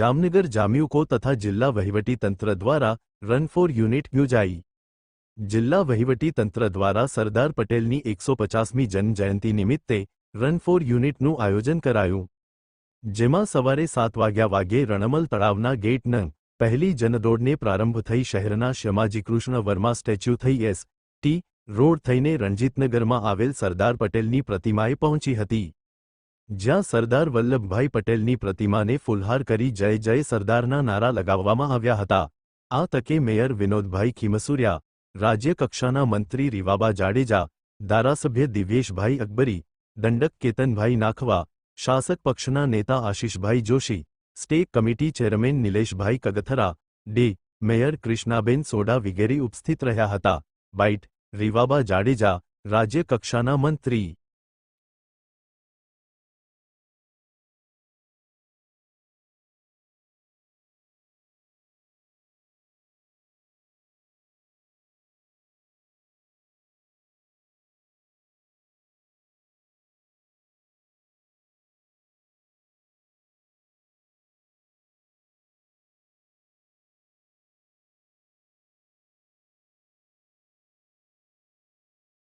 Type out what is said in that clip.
જામનગર જામ્યુકો તથા જિલ્લા વહીવટી તંત્ર દ્વારા રન ફોર યુનિટ યોજાઈ જિલ્લા વહીવટી તંત્ર દ્વારા સરદાર પટેલની એકસો પચાસમી જન્મજયંતિ નિમિત્તે રન ફોર યુનિટનું આયોજન કરાયું જેમાં સવારે સાત વાગ્યા વાગ્યે રણમલ તળાવના ગેટ નંગ પહેલી જનદોડને પ્રારંભ થઈ શહેરના શ્યામાજી કૃષ્ણ વર્મા સ્ટેચ્યુ થઈ એસ ટી રોડ થઈને રણજીતનગરમાં આવેલ સરદાર પટેલની પ્રતિમાએ પહોંચી હતી જ્યાં સરદાર વલ્લભભાઈ પટેલની પ્રતિમાને ફૂલહાર કરી જય જય સરદારનો નારો લગાવવામાં આવ્યો હતો આતકે મેયર વિનોદભાઈ ખીમસુરિયા રાજ્ય કક્ષાના મંત્રી રીવાબા જાડેજા ધારાસભ્ય દિવેશભાઈ અકબરી દંડક કેતનભાઈ નાખવા શાસક પક્ષના નેતા આશિષભાઈ જોશી સ્ટેક કમિટી ચેરમેન નિલેશભાઈ કગથરા ડી મેયર કૃષ્ણાબેન સોડા વગેરે ઉપસ્થિત રહ્યા હતા બાઇટ રીવાબા જાડેજા રાજ્ય કક્ષાના મંત્રી